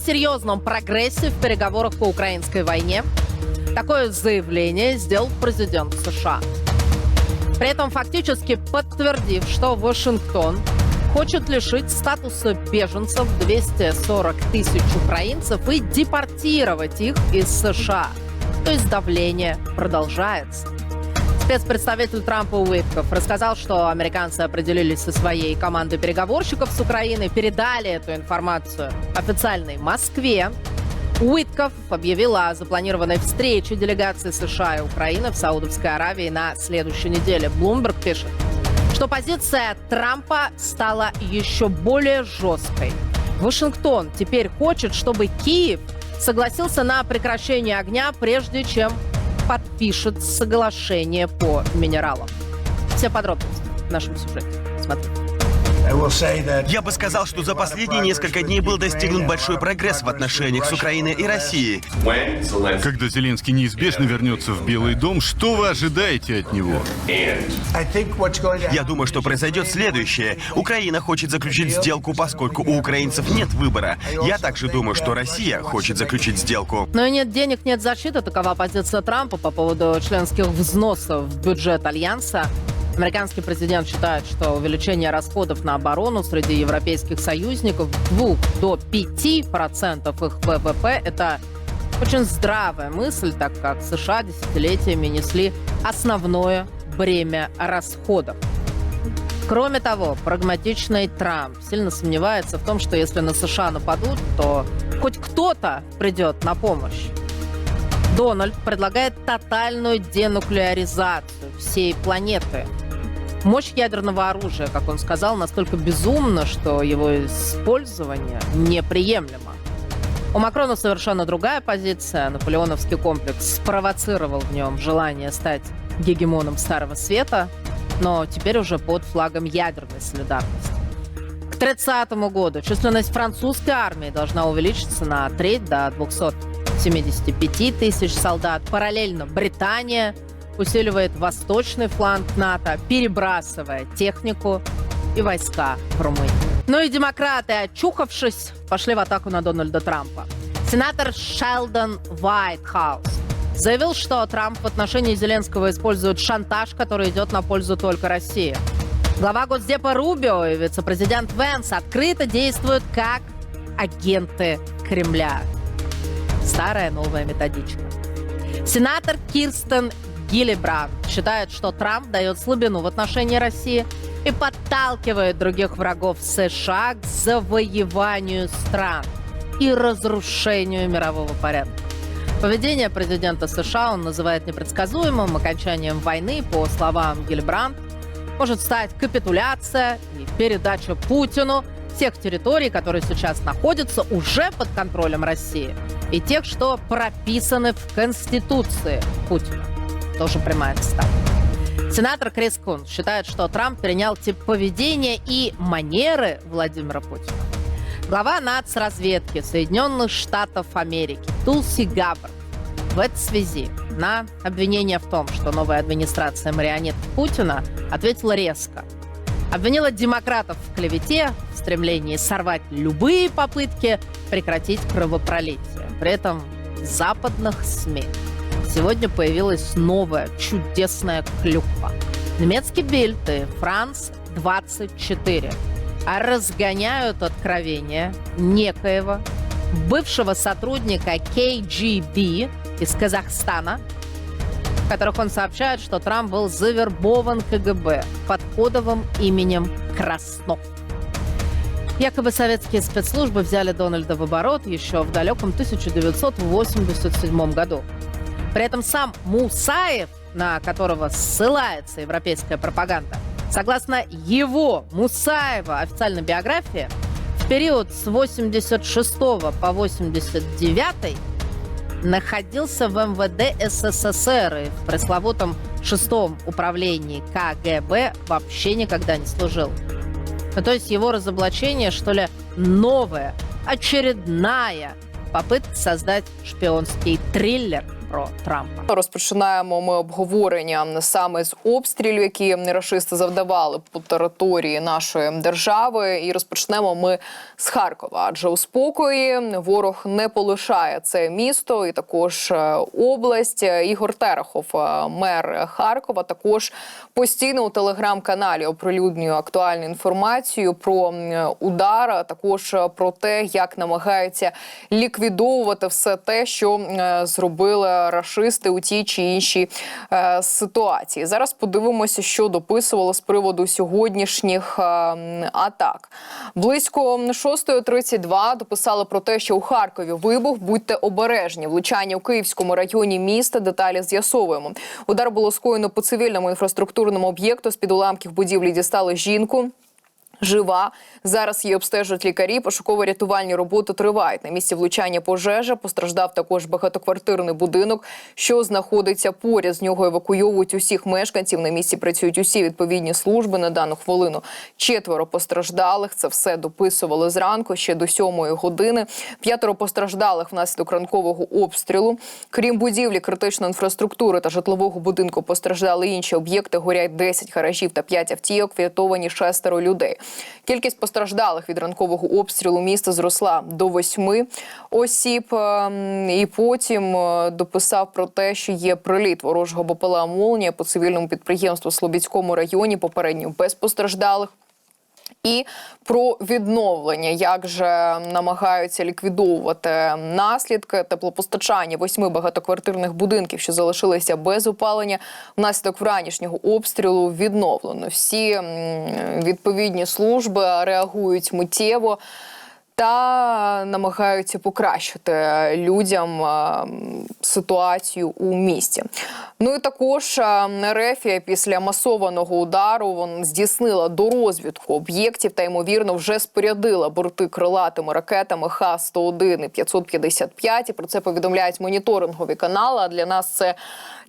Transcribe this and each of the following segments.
серьезном прогрессе в переговорах по украинской войне. Такое заявление сделал президент США. При этом фактически подтвердив, что Вашингтон хочет лишить статуса беженцев 240 тысяч украинцев и депортировать их из США. То есть давление продолжается. Спецпредставитель Трампа Уитков рассказал, что американцы определились со своей командой переговорщиков с Украиной, передали эту информацию официальной Москве. Уитков объявил о запланированной встрече делегации США и Украины в Саудовской Аравии на следующей неделе. Блумберг пишет, что позиция Трампа стала еще более жесткой. Вашингтон теперь хочет, чтобы Киев согласился на прекращение огня, прежде чем подпишет соглашение по минералам. Все подробности в нашем сюжете. Смотрите. Я бы сказал, что за последние несколько дней был достигнут большой прогресс в отношениях с Украиной и Россией. Когда Зеленский неизбежно вернется в Белый дом, что вы ожидаете от него? Я думаю, что произойдет следующее. Украина хочет заключить сделку, поскольку у украинцев нет выбора. Я также думаю, что Россия хочет заключить сделку. Но и нет денег, нет защиты. Такова позиция Трампа по поводу членских взносов в бюджет Альянса. Американский президент считает, что увеличение расходов на оборону среди европейских союзников 2 до 5 процентов их ВВП – это очень здравая мысль, так как США десятилетиями несли основное бремя расходов. Кроме того, прагматичный Трамп сильно сомневается в том, что если на США нападут, то хоть кто-то придет на помощь. Дональд предлагает тотальную денуклеаризацию всей планеты – Мощь ядерного оружия, как он сказал, настолько безумна, что его использование неприемлемо. У Макрона совершенно другая позиция. Наполеоновский комплекс спровоцировал в нем желание стать гегемоном Старого Света, но теперь уже под флагом ядерной солидарности. К 30 году численность французской армии должна увеличиться на треть до 275 тысяч солдат. Параллельно Британия усиливает восточный фланг НАТО, перебрасывая технику и войска в Румынию. Ну и демократы, очухавшись, пошли в атаку на Дональда Трампа. Сенатор Шелдон Уайтхаус заявил, что Трамп в отношении Зеленского использует шантаж, который идет на пользу только России. Глава Госдепа Рубио и вице-президент Венс открыто действуют как агенты Кремля. Старая новая методичка. Сенатор Кирстен Гиллибранд считает, что Трамп дает слабину в отношении России и подталкивает других врагов США к завоеванию стран и разрушению мирового порядка. Поведение президента США он называет непредсказуемым. Окончанием войны, по словам Гильбранд, может стать капитуляция и передача Путину тех территорий, которые сейчас находятся уже под контролем России, и тех, что прописаны в Конституции Путина тоже прямая цитата. Сенатор Крис Кун считает, что Трамп перенял тип поведения и манеры Владимира Путина. Глава нацразведки Соединенных Штатов Америки Тулси Габбард в этой связи на обвинение в том, что новая администрация марионеток Путина ответила резко. Обвинила демократов в клевете, в стремлении сорвать любые попытки прекратить кровопролитие. При этом западных СМИ сегодня появилась новая чудесная клюква. Немецкий Бильд и Франц 24 разгоняют откровения некоего бывшего сотрудника KGB из Казахстана, в которых он сообщает, что Трамп был завербован КГБ под кодовым именем Краснов. Якобы советские спецслужбы взяли Дональда в оборот еще в далеком 1987 году. При этом сам Мусаев, на которого ссылается европейская пропаганда, согласно его, Мусаева, официальной биографии, в период с 86 по 89 находился в МВД СССР и в пресловутом шестом управлении КГБ вообще никогда не служил. Ну, то есть его разоблачение, что ли, новая, очередная попытка создать шпионский триллер про Трампа. Розпочинаємо ми обговорення саме з обстрілів, які рашисти завдавали по території нашої держави. І розпочнемо ми з Харкова. Адже у спокої ворог не полишає це місто і також е, область. Ігор Терехов, е, мер Харкова, також постійно у телеграм-каналі оприлюднює актуальну інформацію про удар, а також е, про те, як намагаються ліквідовувати все те, що зробили рашисти у тій чи іншій е, ситуації. Зараз подивимося, що дописували з приводу сьогоднішніх е, атак. Близько 6.32 дописали про те, що у Харкові вибух. Будьте обережні. Влучання у Київському районі міста. Деталі з'ясовуємо. Удар було скоєно по цивільному інфраструктурному об'єкту. З під уламків будівлі дістали жінку. Жива зараз її обстежують лікарі. Пошуково-рятувальні роботи тривають. На місці влучання пожежа постраждав також багатоквартирний будинок, що знаходиться поряд. З нього евакуйовують усіх мешканців. На місці працюють усі відповідні служби. На дану хвилину четверо постраждалих. Це все дописували зранку ще до сьомої години. П'ятеро постраждалих внаслідок ранкового обстрілу. Крім будівлі критичної інфраструктури та житлового будинку, постраждали інші об'єкти. Горять 10 гаражів та 5 автівок. Врятовані шестеро людей. Кількість постраждалих від ранкового обстрілу міста зросла до восьми осіб. Ем, І потім е, дописав про те, що є приліт ворожого БПЛА «Молнія» по цивільному підприємству в Слобідському районі. Попередньо без постраждалих. І про відновлення, як же намагаються ліквідовувати наслідки теплопостачання восьми багатоквартирних будинків, що залишилися без опалення внаслідок вранішнього обстрілу. Відновлено всі відповідні служби реагують миттєво. Та намагаються покращити людям е, ситуацію у місті. Ну і також е, Рефія після масованого удару вон здійснила дорозвідку об'єктів та ймовірно вже спорядила борти крилатими ракетами Х-101 і 555. І про це повідомляють моніторингові канали. А для нас це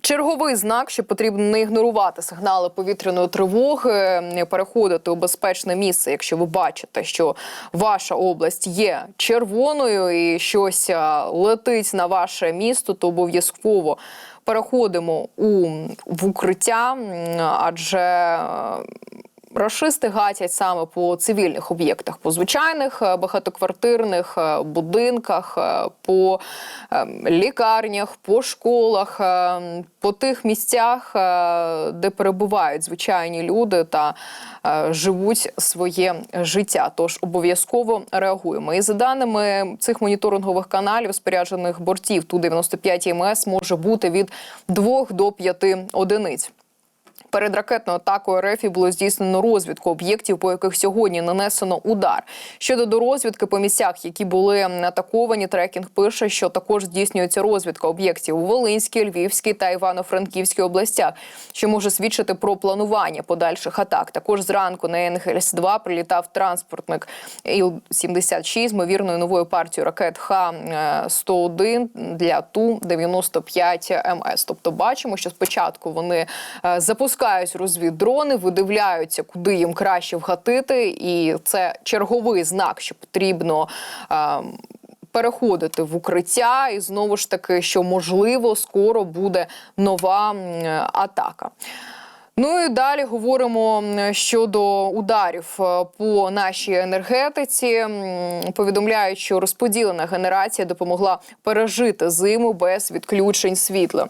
черговий знак, що потрібно не ігнорувати сигнали повітряної тривоги, переходити у безпечне місце, якщо ви бачите, що ваша область є червоною і щось летить на ваше місто, то обов'язково переходимо у в укриття, адже. Рашисти гатять саме по цивільних об'єктах, по звичайних е, багатоквартирних е, будинках, е, по е, лікарнях, по школах, е, по тих місцях, де перебувають звичайні люди та живуть своє життя. Тож обов'язково реагуємо. І за даними цих моніторингових каналів, споряджених бортів ту 95 МС може бути від 2 до 5 одиниць. Перед ракетною атакою РФ було здійснено розвідку об'єктів, по яких сьогодні нанесено удар. Щодо до розвідки по місцях, які були атаковані, трекінг пише, що також здійснюється розвідка об'єктів у Волинській, Львівській та Івано-Франківській областях, що може свідчити про планування подальших атак. Також зранку на Енгельс 2 прилітав транспортник Іл-76 з ймовірною новою партією ракет Х-101 для Ту-95 МС. Тобто бачимо, що спочатку вони е, запускають розвіддрони, видивляються, куди їм краще вгатити, і це черговий знак, що потрібно. е, Переходити в укриття, і знову ж таки, що можливо скоро буде нова атака. Ну і далі говоримо щодо ударів е, по нашій енергетиці. Повідомляють, що розподілена генерація допомогла пережити зиму без відключень світла.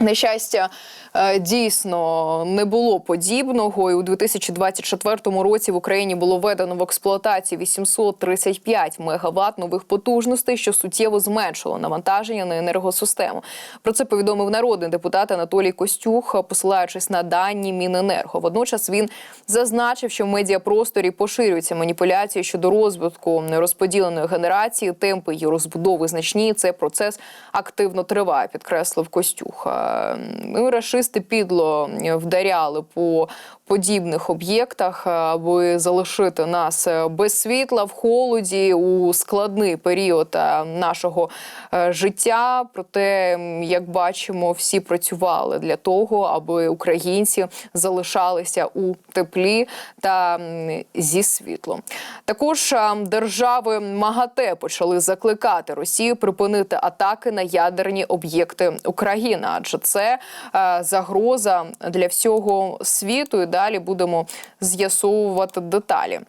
На щастя, е, дійсно не було подібного, і у 2024 році в Україні було введено в експлуатацію 835 мегаватт нових потужностей, що суттєво зменшило навантаження на енергосистему. Про це повідомив народний депутат Анатолій Костюх, посилаючись на дані Міненерго. Водночас він зазначив, що в медіапросторі поширюються маніпуляції щодо розвитку розподіленої генерації. Темпи її розбудови значні. Цей процес активно триває, підкреслив Костюх. Е, Ну, рашисти підло вдаряли по подібних об'єктах, е, аби залишити нас е, без світла в холоді у складний період е, нашого е, життя. Проте, як бачимо, всі працювали для того, аби українці залишалися у теплі та зі світлом. Також е, держави МАГАТЕ почали закликати Росію припинити атаки на ядерні об'єкти України, адже це е, загроза для всього світу. І далі будемо з'ясовувати деталі.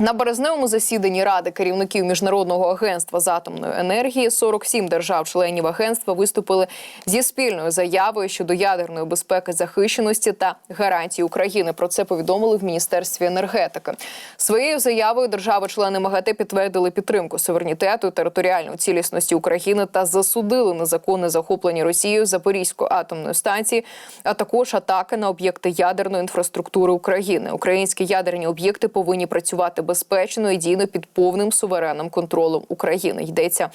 На березневому засіданні Ради керівників міжнародного агентства з атомної енергії 47 держав-членів агентства виступили зі спільною заявою щодо ядерної безпеки, захищеності та гарантій України. Про це повідомили в міністерстві енергетики. Своєю заявою держави-члени МАГАТЕ підтвердили підтримку суверенітету територіальної цілісності України та засудили незаконне захоплення Росією Запорізької атомної станції, а також атаки на об'єкти ядерної інфраструктури України. Українські ядерні об'єкти повинні працювати безпечно і дійно під повним суверенним контролем України. Йдеться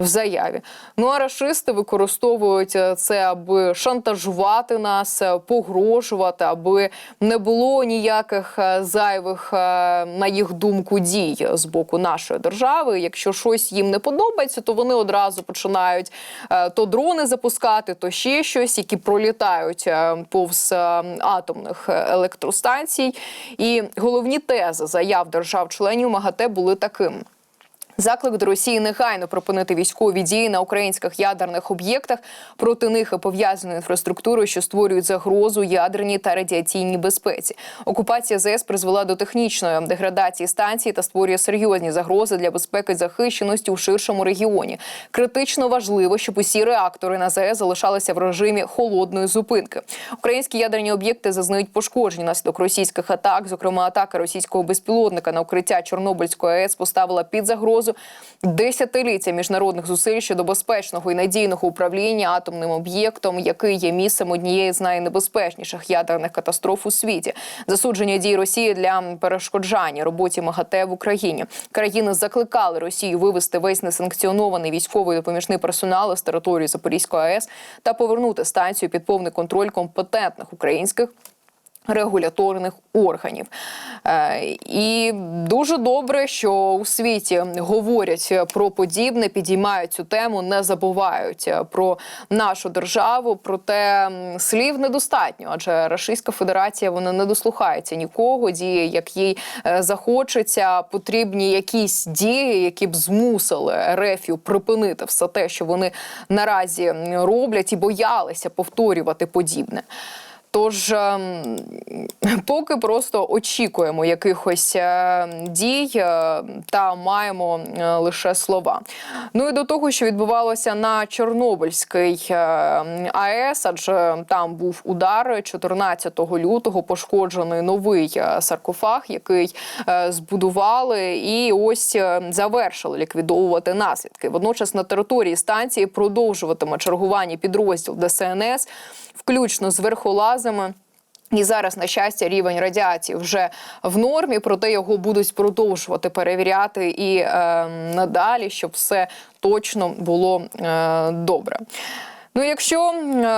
в заяві. Ну а рашисти використовують е, це, аби шантажувати нас, е, погрожувати, аби не було ніяких е, зайвих, на їх думку, дій з боку нашої держави. Якщо щось їм не подобається, то вони одразу починають то дрони запускати, то ще щось, які пролітають повз атомних електростанцій. І головні тези заяв держав-членів МАГАТЕ були такими. Заклик до Росії негайно припинити військові дії на українських ядерних об'єктах проти них і пов'язаної інфраструктурою, що створюють загрозу ядерній та радіаційній безпеці. Окупація ЗС призвела до технічної деградації станції та створює серйозні загрози для безпеки захищеності у ширшому регіоні. Критично важливо, щоб усі реактори на ЗС залишалися в режимі холодної зупинки. Українські ядерні об'єкти зазнають пошкоджень внаслідок російських атак. Зокрема, атака російського безпілотника на укриття Чорнобильської АЕС поставила під загрозу десятиліття міжнародних зусиль щодо безпечного і надійного управління атомним об'єктом, який є місцем однієї з найнебезпечніших ядерних катастроф у світі. Засудження дій Росії для перешкоджання роботі МАГАТЕ в Україні. Країни закликали Росію вивести весь несанкціонований військовий допоміжний персонал з території Запорізької АЕС та повернути станцію під повний контроль компетентних українських регуляторних органів. Е, І дуже добре, що у світі говорять про подібне, підіймають цю тему, не забувають про нашу державу. Проте слів недостатньо, адже Російська Федерація вона не дослухається нікого, діє як їй е, захочеться. Потрібні якісь дії, які б змусили Рефію припинити все те, що вони наразі роблять, і боялися повторювати подібне. Тож ем, поки просто очікуємо якихось е, дій е, та маємо е, лише слова. Ну і до того, що відбувалося на Чорнобильській АЕС, адже там був удар 14 лютого, пошкоджений новий саркофаг, який збудували, і ось завершили ліквідовувати наслідки. Водночас на території станції продовжуватиме чергування підрозділ ДСНС, включно з верхолазами. І зараз, на щастя, рівень радіації вже в нормі, проте його будуть продовжувати перевіряти і е, надалі, щоб все точно було е, добре. Ну, якщо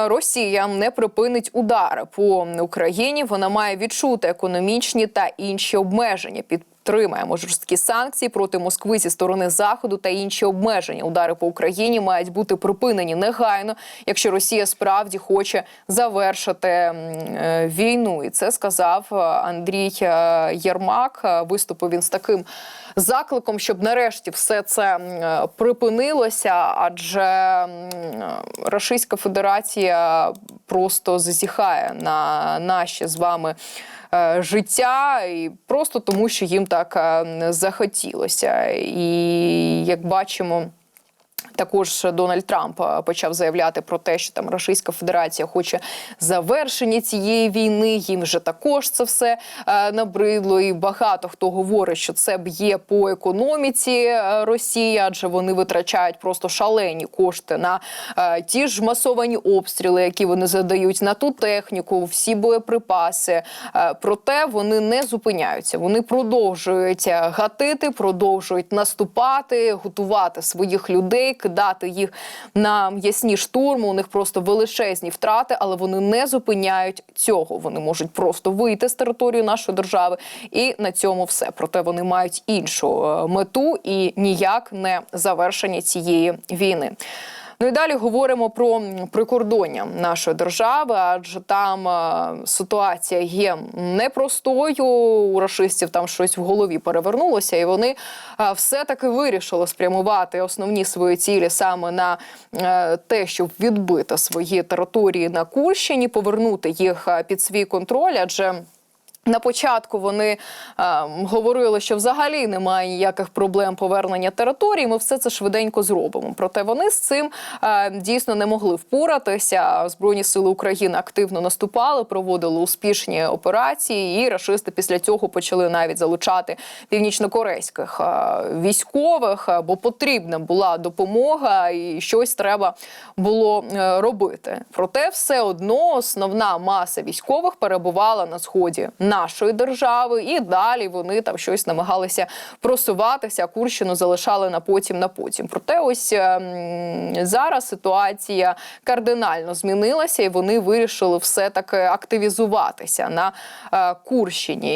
Росія не припинить удари по Україні, вона має відчути економічні та інші обмеження. Підтримаємо жорсткі санкції проти Москви зі сторони заходу та інші обмеження. Удари по Україні мають бути припинені негайно, якщо Росія справді хоче завершити е, війну. І це сказав е, Андрій е, Єрмак. Виступив він з таким закликом, щоб нарешті все це припинилося, адже Російська Федерація просто зазіхає на наші з вами. Е, Життя і просто тому, що їм так е, захотілося, і як бачимо. Також Дональд Трамп е, почав заявляти про те, що там Російська Федерація хоче завершення цієї війни. Їм вже також це все е, набридло. І багато хто говорить, що це б'є по економіці е, Росії, адже вони витрачають просто шалені кошти на ті ж масовані обстріли, які вони задають на ту техніку, всі боєприпаси. Проте вони не зупиняються. Вони продовжують гатити, продовжують наступати, готувати своїх людей, кидати їх на м'ясні штурми. У них просто величезні втрати, але вони не зупиняють цього. Вони можуть просто вийти з території нашої держави, і на цьому все. Проте вони мають іншу е, мету і ніяк не завершення цієї війни. Ну і далі говоримо про прикордоння нашої держави, адже там е, ситуація є непростою. У рашистів там щось в голові перевернулося, і вони е, все-таки вирішили спрямувати основні свої цілі саме на е, те, щоб відбити свої території на Курщині, повернути їх під свій контроль, адже. На початку вони е, говорили, що взагалі немає ніяких проблем повернення території. Ми все це швиденько зробимо. Проте вони з цим е, дійсно не могли впоратися. Збройні сили України активно наступали, проводили успішні операції, і рашисти після цього почали навіть залучати північнокорейських е, військових, е, бо потрібна була допомога, і щось треба було е, робити. Проте все одно основна маса військових перебувала на сході нашої держави, і далі вони там щось намагалися просуватися. Курщину залишали на потім на потім. Проте, ось ем, зараз ситуація кардинально змінилася, і вони вирішили все таки активізуватися на е, Курщині.